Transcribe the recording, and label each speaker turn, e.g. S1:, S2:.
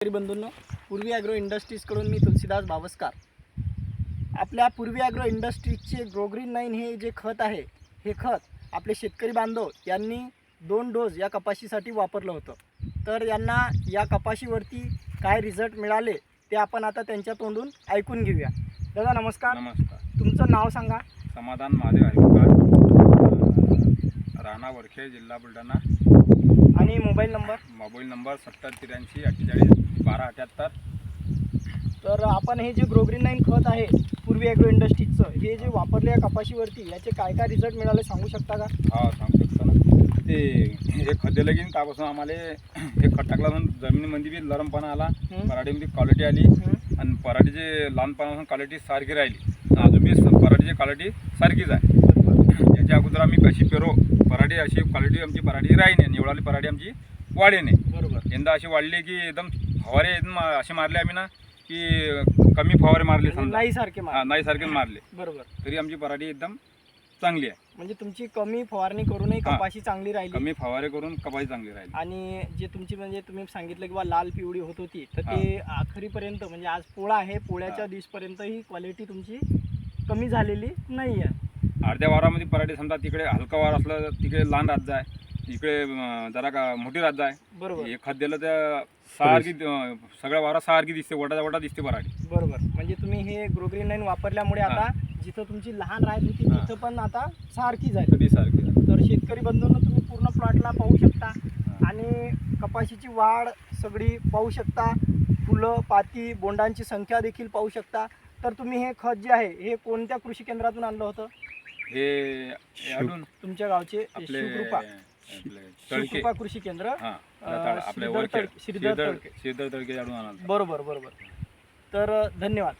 S1: शेतकरी बंधूंनो पूर्वी ॲग्रो इंडस्ट्रीजकडून मी तुलसीदास भावस्कार. आपल्या पूर्वी ॲग्रो इंडस्ट्रीजचे ग्रोग्रीन नाईन हे जे खत आहे हे खत आपले शेतकरी बांधव यांनी दोन डोस या कपाशीसाठी वापरलं होतं. तर यांना या कपाशीवरती काय रिझल्ट मिळाले ते आपण आता त्यांच्या तोंडून ऐकून घेऊया. दादा नमस्कार.
S2: नमस्कार.
S1: तुमचं नाव सांगा.
S2: समाधान महादेव आयुष्कार राणा वरखे जिल्हा बुलढाणा.
S1: आणि मोबाईल नंबर
S2: मोबाईल नंबर सत्तर त्र्याऐंशी अठ्ठेचाळीस बारा अठ्याहत्तर.
S1: तर आपण हे जे ग्रोग्रीन नाईन खत आहे पूर्वी ॲग्रो इंडस्ट्रीजचं हे जे वापरले या कपाशीवरती याचे काय काय रिझल्ट मिळाले सांगू शकता का?
S2: हा सांगू शकतो ना. ते हे खत दिलं की त्यापासून आम्हाला हे खत टाकल्यापासून जमिनीमध्ये बी नरमपणा आला? पराठीमध्ये क्वालिटी आली? आणि पराठीची लहानपणापासून क्वालिटी सारखी राहिली. अजून बी पराठीची क्वालिटी सारखीच आहे. याच्या अगोदर आम्ही कशी पेरो पराठी अशी क्वालिटी आमची पराठी राही नाही निवडाली पराठी आमची. वाढे नाही
S1: बरोबर.
S2: यंदा अशी वाढली की एकदम फवारे एकदम असे मारले आम्ही ना की कमी फवारे मारले समजा.
S1: नाही सारखे
S2: हा, नाही सारखे मारले.
S1: बरोबर.
S2: तरी आमची पराठी एकदम चांगली आहे.
S1: म्हणजे तुमची कमी फवारणी करूनही
S2: हा.
S1: कपाशी चांगली राहिली.
S2: कमी फवारे करून कपाई चांगली राहिली.
S1: आणि जे तुमची म्हणजे तुम्ही सांगितलं की बा लाल पिवळी होत होती तर ते आखरीपर्यंत म्हणजे आज पोळा आहे पोळ्याच्या. दिवसपर्यंत ही क्वालिटी तुमची कमी झालेली नाही आहे
S2: अर्ध्या वारामध्ये पराठी समजा तिकडे हलका वार असलं तर तिकडे लहान राज्य आहे इकडे अं, जरा का मोठी राज्य आहे.
S1: बरोबर.
S2: हे खत दिलं तर सारखी अं, सगळ्या वारा सारखी दिसते वटा वटा दिसते पराठी.
S1: बरोबर. म्हणजे तुम्ही हे ग्रोग्रीन नाईन वापरल्यामुळे. आता जिथं तुमची लहान राहत होती
S2: हा.
S1: तिथं पण आता सारखी झाली.
S2: कधी सारखी झाली.
S1: तर शेतकरी बंधूंनो तुम्ही पूर्ण प्लॉटला पाहू शकता. आणि कपाशीची वाढ सगळी पाहू शकता. फुलं पाती बोंडांची संख्या देखील पाहू शकता. तर तुम्ही हे खत जे आहे हे कोणत्या कृषी केंद्रातून आणलं होतं?
S2: हे हे अजून
S1: तुमच्या गावचे
S2: आपले
S1: शिवकृपा शिवकृपा कृषी केंद्र
S2: हा आपल्या
S1: श्रीधर तळके- श्रीधर तळके. बरोबर बरोबर. तर धन्यवाद.